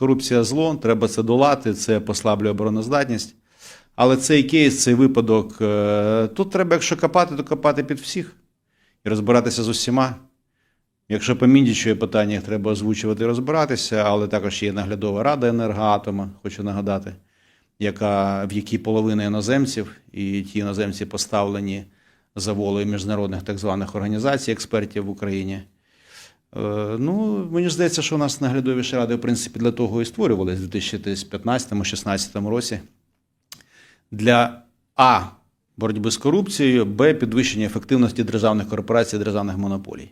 Корупція зло, треба це долати, це послаблює обороноздатність. Але цей кейс, цей випадок, е, тут треба, якщо копати, то копати під всіх і розбиратися з усіма. Якщо по Міндічу питання, треба озвучувати і розбиратися, але також є наглядова рада енергоатома, хочу нагадати, яка, в якій половина іноземців, і ті іноземці поставлені за волею міжнародних так званих організацій, експертів в Україні. Е, Ну, мені здається, що у нас наглядові ради, в принципі, для того і створювалися в 2015-2016 році. Для А. Боротьби з корупцією, Б. Підвищення ефективності державних корпорацій, державних монополій.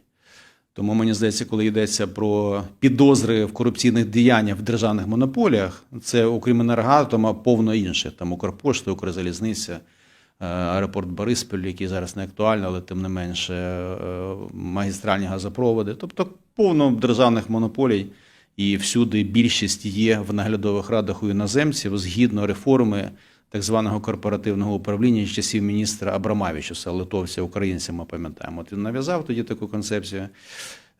Тому мені здається, коли йдеться про підозри в корупційних діяннях в державних монополіях, це окрім енергоатома повно інше. Там Укрпошта, Укрзалізниця, аеропорт Бориспіль, який зараз не актуальний, але тим не менше е, магістральні газопроводи. Тобто повно державних монополій. І всюди більшість є в наглядових радах у іноземців згідно реформи так званого корпоративного управління з часів міністра Абрамавічуса, литовця, українця, ми пам'ятаємо. От він нав'язав тоді таку концепцію.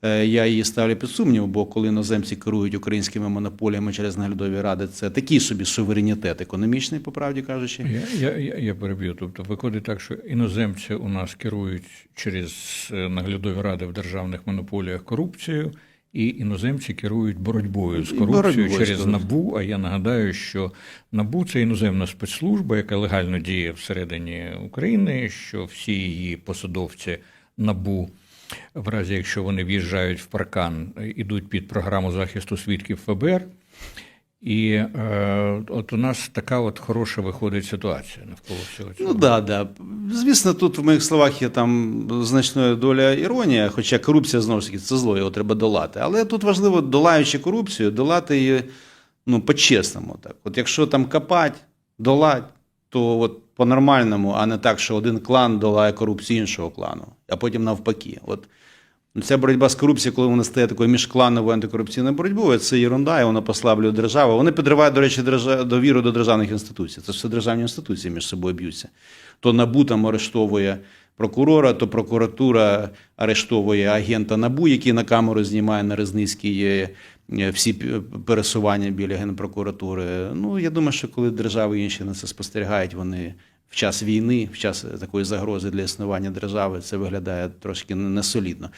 Е, Я її ставлю під сумнів, бо коли іноземці керують українськими монополіями через наглядові ради, це такий собі суверенітет економічний, по правді кажучи. Я, я, я, я переб'ю. Тобто виходить так, що іноземці у нас керують через е, наглядові ради в державних монополіях корупцією, і іноземці керують боротьбою з корупцією боротьбою через. НАБУ. А я нагадаю, що НАБУ це іноземна спецслужба, яка легально діє всередині України, що всі її посадовці НАБУ. В разі, якщо вони в'їжджають в паркан, ідуть під програму захисту свідків ФБР. І е, от у нас така от хороша виходить ситуація навколо всього цього. Ну да, да. Звісно, тут в моїх словах є там значна доля іронія, хоча корупція знову ж таки це зло, його треба долати. Але тут важливо, долаючи корупцію, долати її ну, по-чесному. Так. От якщо там копать, долать, то от по-нормальному, а не так, що один клан долає корупцію іншого клану, а потім навпаки. От Ця боротьба з корупцією, коли вона стає такою міжклановою антикорупційною боротьбою, це єрунда, і вона послаблює державу. Вони підривають, до речі, держа... довіру до державних інституцій. Це все державні інституції між собою б'ються. То НАБУ там арештовує прокурора, то прокуратура арештовує агента НАБУ, який на камеру знімає на Резницькій е, всі п- пересування біля генпрокуратури. Ну, я думаю, що коли держави інші на це спостерігають, вони в час війни, в час такої загрози для існування держави, це виглядає трошки несолідно.